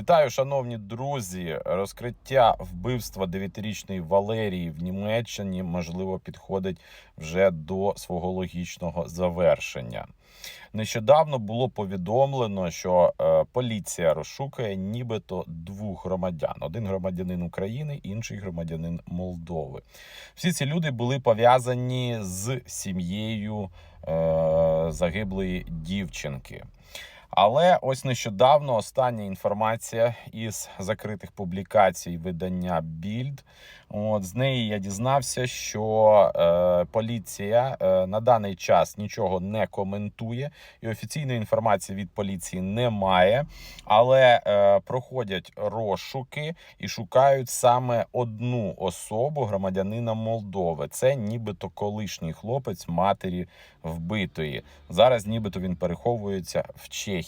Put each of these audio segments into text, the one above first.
Вітаю, шановні друзі. Розкриття вбивства 9-річної Валерії в Німеччині можливо підходить вже до свого логічного завершення. Нещодавно було повідомлено, що е, поліція розшукує нібито двох громадян: один громадянин України, інший громадянин Молдови. Всі ці люди були пов'язані з сім'єю е, загиблої дівчинки. Але ось нещодавно остання інформація із закритих публікацій видання Більд. От з неї я дізнався, що е, поліція е, на даний час нічого не коментує, і офіційної інформації від поліції немає. Але е, проходять розшуки і шукають саме одну особу громадянина Молдови. Це нібито колишній хлопець матері вбитої. Зараз нібито він переховується в Чехії.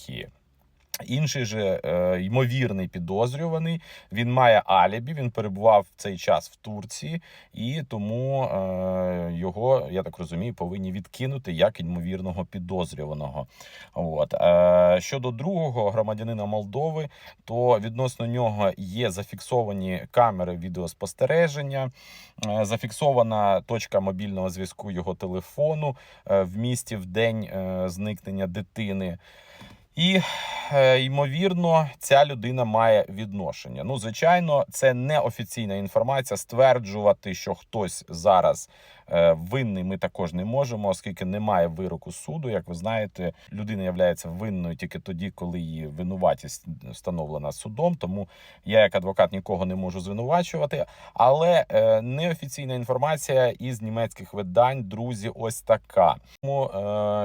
Інший же е, ймовірний підозрюваний, він має алібі. Він перебував в цей час в Турції, і тому е, його, я так розумію, повинні відкинути як ймовірного підозрюваного. От е, щодо другого громадянина Молдови, то відносно нього є зафіксовані камери відеоспостереження, е, зафіксована точка мобільного зв'язку його телефону е, в місті в день е, зникнення дитини. І е, ймовірно, ця людина має відношення. Ну, звичайно, це не офіційна інформація. Стверджувати, що хтось зараз е, винний, ми також не можемо, оскільки немає вироку суду. Як ви знаєте, людина є винною тільки тоді, коли її винуватість встановлена судом. Тому я, як адвокат, нікого не можу звинувачувати. Але е, неофіційна інформація із німецьких видань, друзі, ось така. Тому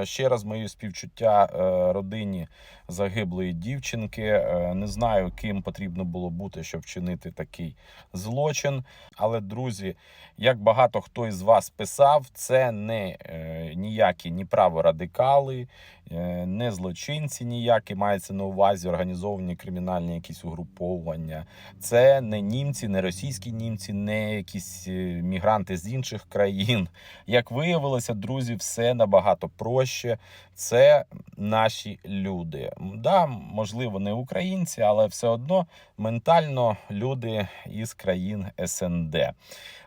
ще раз мої співчуття родині загиблої дівчинки. Е, Не знаю, ким потрібно було бути, щоб вчинити такий злочин. Але, друзі, як багато хто із вас писав, це не е, ніякі ні праворадикали, е, не злочинці ніякі мається на увазі організовані кримінальні якісь угруповання. Це не німці, не російські німці, не якісь е, мігранти з інших країн. Як виявилося, друзі, все набагато проще. Це наші люди. М, Да, можливо, не українці, але все одно ментально люди із країн СНД.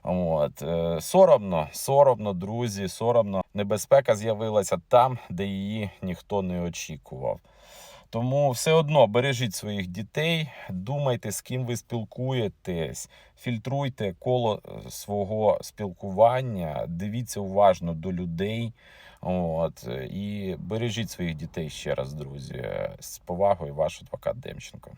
От е, соромно, соромно, друзі, соромно. Небезпека з'явилася там, де її ніхто не очікував. Тому все одно бережіть своїх дітей, думайте, з ким ви спілкуєтесь, фільтруйте коло е, свого спілкування, дивіться уважно до людей. От е, і бережіть своїх дітей ще раз, друзі. З повагою, ваш адвокат Демченко.